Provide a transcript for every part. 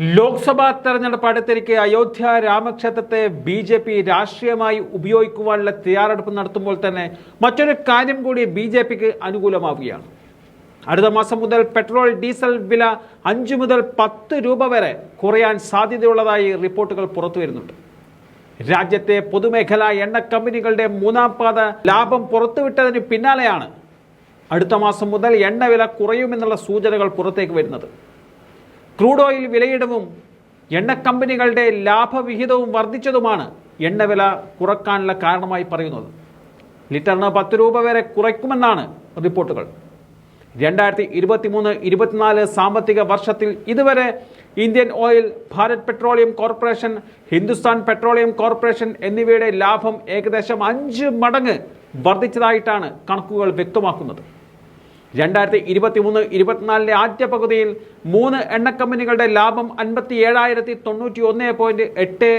ലോക്സഭാ തെരഞ്ഞെടുപ്പ് അടുത്തിരിക്കെ അയോധ്യ രാമക്ഷേത്രത്തെ ബി ജെ പി രാഷ്ട്രീയമായി ഉപയോഗിക്കുവാനുള്ള തയ്യാറെടുപ്പ് നടത്തുമ്പോൾ തന്നെ മറ്റൊരു കാര്യം കൂടി ബി ജെ പിക്ക് അനുകൂലമാവുകയാണ്. അടുത്ത മാസം മുതൽ പെട്രോൾ ഡീസൽ വില അഞ്ച് മുതൽ പത്ത് രൂപ വരെ കുറയാൻ സാധ്യതയുള്ളതായി റിപ്പോർട്ടുകൾ പുറത്തു വരുന്നുണ്ട് രാജ്യത്തെ പൊതുമേഖലാ എണ്ണ കമ്പനികളുടെ മൂന്നാം പാത ലാഭം പുറത്തുവിട്ടതിന് പിന്നാലെയാണ് അടുത്ത മാസം മുതൽ എണ്ണവില കുറയുമെന്നുള്ള സൂചനകൾ പുറത്തേക്ക് വരുന്നത്. ക്രൂഡ് ഓയിൽ വിലയിടവും എണ്ണ കമ്പനികളുടെ ലാഭവിഹിതവും വർദ്ധിച്ചതുമാണ് എണ്ണവില കുറക്കാനുള്ള കാരണമായി പറയുന്നത്. ലിറ്ററിന് പത്ത് രൂപ വരെ കുറയ്ക്കുമെന്നാണ് റിപ്പോർട്ടുകൾ. രണ്ടായിരത്തി ഇരുപത്തി മൂന്ന് ഇരുപത്തിനാല് സാമ്പത്തിക വർഷത്തിൽ ഇതുവരെ Indian oil Bharat petroleum corporation Hindustan petroleum corporation എന്നിവയുടെ ലാഭം ഏകദേശം അഞ്ച് മടങ്ങ് വർദ്ധിച്ചതായിട്ടാണ് കണക്കുകൾ വ്യക്തമാക്കുന്നത്. രണ്ടായിരത്തി ഇരുപത്തി മൂന്ന് ഇരുപത്തിനാലിലെ ആദ്യ പകുതിയിൽ മൂന്ന് എണ്ണ കമ്പനികളുടെ ലാഭം അൻപത്തി ഏഴായിരത്തി തൊണ്ണൂറ്റി ഒന്ന് പോയിന്റ് എട്ട്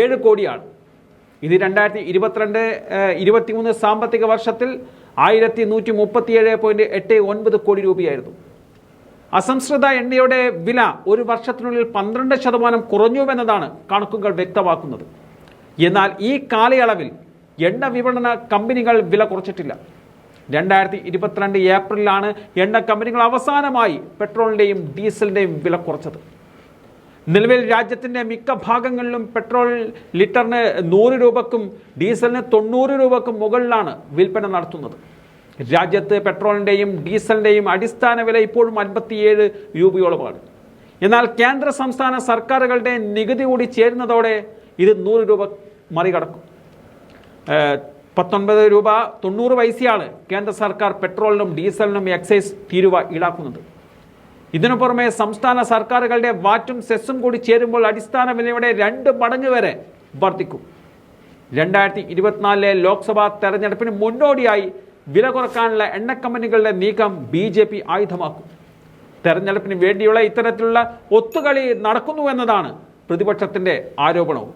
ഏഴ് കോടിയാണ്. ഇത് രണ്ടായിരത്തി ഇരുപത്തിരണ്ട് ഇരുപത്തി മൂന്ന് സാമ്പത്തിക വർഷത്തിൽ ആയിരത്തി നൂറ്റി മുപ്പത്തിയേഴ് പോയിന്റ് എട്ട് ഒൻപത് കോടി രൂപയായിരുന്നു. അസംസ്കൃത എണ്ണയുടെ വില ഒരു വർഷത്തിനുള്ളിൽ പന്ത്രണ്ട് ശതമാനം കുറഞ്ഞുവെന്നതാണ് കണക്കുകൾ വ്യക്തമാക്കുന്നത്. എന്നാൽ ഈ കാലയളവിൽ എണ്ണ വിപണന കമ്പനികൾ വില കുറച്ചിട്ടില്ല. രണ്ടായിരത്തി ഇരുപത്തിരണ്ട് ഏപ്രിലാണ് എണ്ണ കമ്പനികൾ അവസാനമായി പെട്രോളിന്റെയും ഡീസലിന്റെയും വില കുറച്ചത്. നിലവിൽ രാജ്യത്തിന്റെ മിക്ക ഭാഗങ്ങളിലും പെട്രോൾ ലിറ്ററിന് നൂറ് രൂപക്കും ഡീസലിന് തൊണ്ണൂറ് രൂപക്കും മുകളിലാണ് വിൽപ്പന നടത്തുന്നത്. രാജ്യത്ത് പെട്രോളിന്റെയും ഡീസലിന്റെയും അടിസ്ഥാന വില ഇപ്പോഴും അൻപത്തിയേഴ് രൂപയോളമാണ്. എന്നാൽ കേന്ദ്ര സംസ്ഥാന സർക്കാരുകളുടെ നികുതി കൂടി ചേരുന്നതോടെ ഇത് നൂറ് രൂപ മറികടക്കും. പത്തൊൻപത് രൂപ തൊണ്ണൂറ് പൈസയാണ് കേന്ദ്ര സർക്കാർ പെട്രോളിനും ഡീസലിനും എക്സൈസ് തീരുവ ഈടാക്കുന്നത്. ഇതിനു പുറമെ സംസ്ഥാന സർക്കാരുകളുടെ വാറ്റും സെസ്സും കൂടി ചേരുമ്പോൾ അടിസ്ഥാന വിലയുടെ രണ്ട് മടങ്ങ് വരെ വർദ്ധിക്കും. രണ്ടായിരത്തി ഇരുപത്തിനാലിലെ ലോക്സഭാ തെരഞ്ഞെടുപ്പിന് മുന്നോടിയായി വില കുറക്കാനുള്ള എണ്ണ കമ്പനികളുടെ നീക്കം ബി ജെ പി ആയുധമാക്കും. തെരഞ്ഞെടുപ്പിന് വേണ്ടിയുള്ള ഇത്തരത്തിലുള്ള ഒത്തുകളി നടക്കുന്നു എന്നതാണ് പ്രതിപക്ഷത്തിന്റെ ആരോപണവും.